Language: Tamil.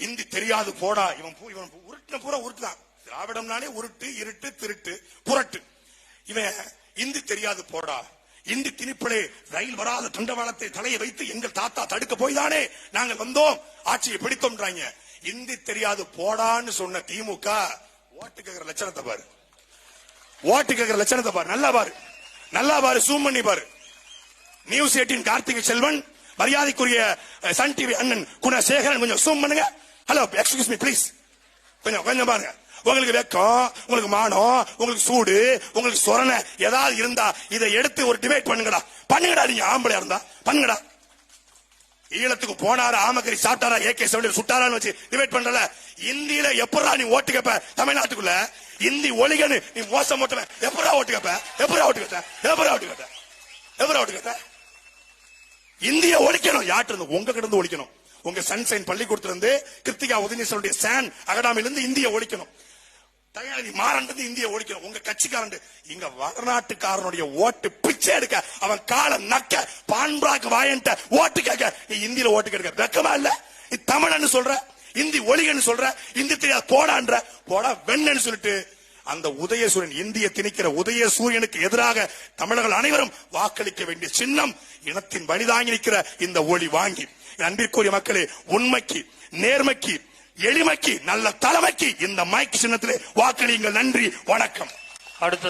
இந்தி தெரியாது போடா இவன் பூ- இவன் உருட்டின பூரா உருட்டுதான். திராவிடம்னாலே உருட்டு இருட்டு திருட்டு புரட்டு. இவன் இந்தி தெரியாது போடா இந்தி திணிப்பிலே ரயில் வராத தண்டவாளத்தை தலையை வைத்து எங்கள் தாத்தா தடுக்க போய்தானே? நாங்கள் வந்தோம். ஆட்சியை பிடித்தோம்ன்றாங்க. இந்தி தெரியாது போடான்னு சொன்ன திமுக ஓட்டு கேட்கிற லட்சணத்தை பாரு. ஓட்டு கேட்கிற லட்சணத்தை பாரு. நல்லா பாரு. நல்லா பாரு சூம் பண்ணி பாரு. நியூஸ் எயிட்டின் கார்த்திகை செல்வன் மரியாதைக்குரிய சன் டிவி அண்ணன் குணசேகரன் கொஞ்சம் சூம் பண்ணுங்க. ஹலோ எக்ஸ்கியூஸ் மீ ப்ளீஸ் கொஞ்சம் கொஞ்சம் பாருங்க. உங்களுக்கு வெக்கம் உங்களுக்கு மானம் உங்களுக்கு சூடு உங்களுக்கு சொரணை ஏதாவது இருந்தா இதை எடுத்து ஒரு டிபேட் பண்ணுங்கடா. பண்ணுங்கடா நீங்க ஆம்பளையா இருந்தா. பண்ணுங்கடா. ஈழத்துக்கு போனாரா ஆமக்கறி சாப்பிட்டாரா ஏகே செவனில் சுட்டாரான்னு வச்சு டிபேட் பண்றல. இந்தியில எப்படா நீ ஓட்டு கேப்ப? தமிழ்நாட்டுக்குள்ள. இந்தி ஒளிகனு நீ மோசம் ஓட்டுவ. எப்படா ஓட்டு கேப்ப? எப்படா ஓட்டு கேட்ட எப்படா ஓட்டு கேட்ட எப்படா ஓட்டு கேட்ட இந்திய ஒழிக்கணும் யாட்டு இருந்து? உங்க கிட்ட இருந்து ஒழிக்கணும். உங்க சன்சைன் பள்ளிக்கூடத்துல இருந்து கிருத்திகா உதயநீஸ்வருடைய சான் அகடாமிலிருந்து இந்திய ஒழிக்கணும். தயாரி மாறன் இந்திய ஒழிக்கணும். உங்க கட்சிக்காரன் இங்க வடநாட்டுக்காரனுடைய ஓட்டு பிச்சை எடுக்க அவன் காலை நக்க பான்பிராக் வாயன்ட்ட ஓட்டு கேட்க. நீ இந்தியில ஓட்டு கேட்க வெக்கமா இல்ல? தமிழன்னு சொல்ற இந்தி ஒளிகன்னு சொல்ற இந்தி தெரியாத போடான்ற போடா வெண்ணன்னு சொல்லிட்டு அந்த உதயசூரியன் இந்திய திணிக்கிற உதய சூரியனுக்கு எதிராக தமிழர்கள் அனைவரும் வாக்களிக்க வேண்டிய சின்னம் இனத்தின் வழிதாங்கி நிற்கிற இந்த ஒளி வாங்கி. அன்பிற்குரிய மக்களே உண்மைக்கு நேர்மைக்கு எளிமைக்கு நல்ல தலைமைக்கு இந்த மைக் சின்னத்திலே வாக்களியுங்கள். நன்றி வணக்கம். அடுத்தது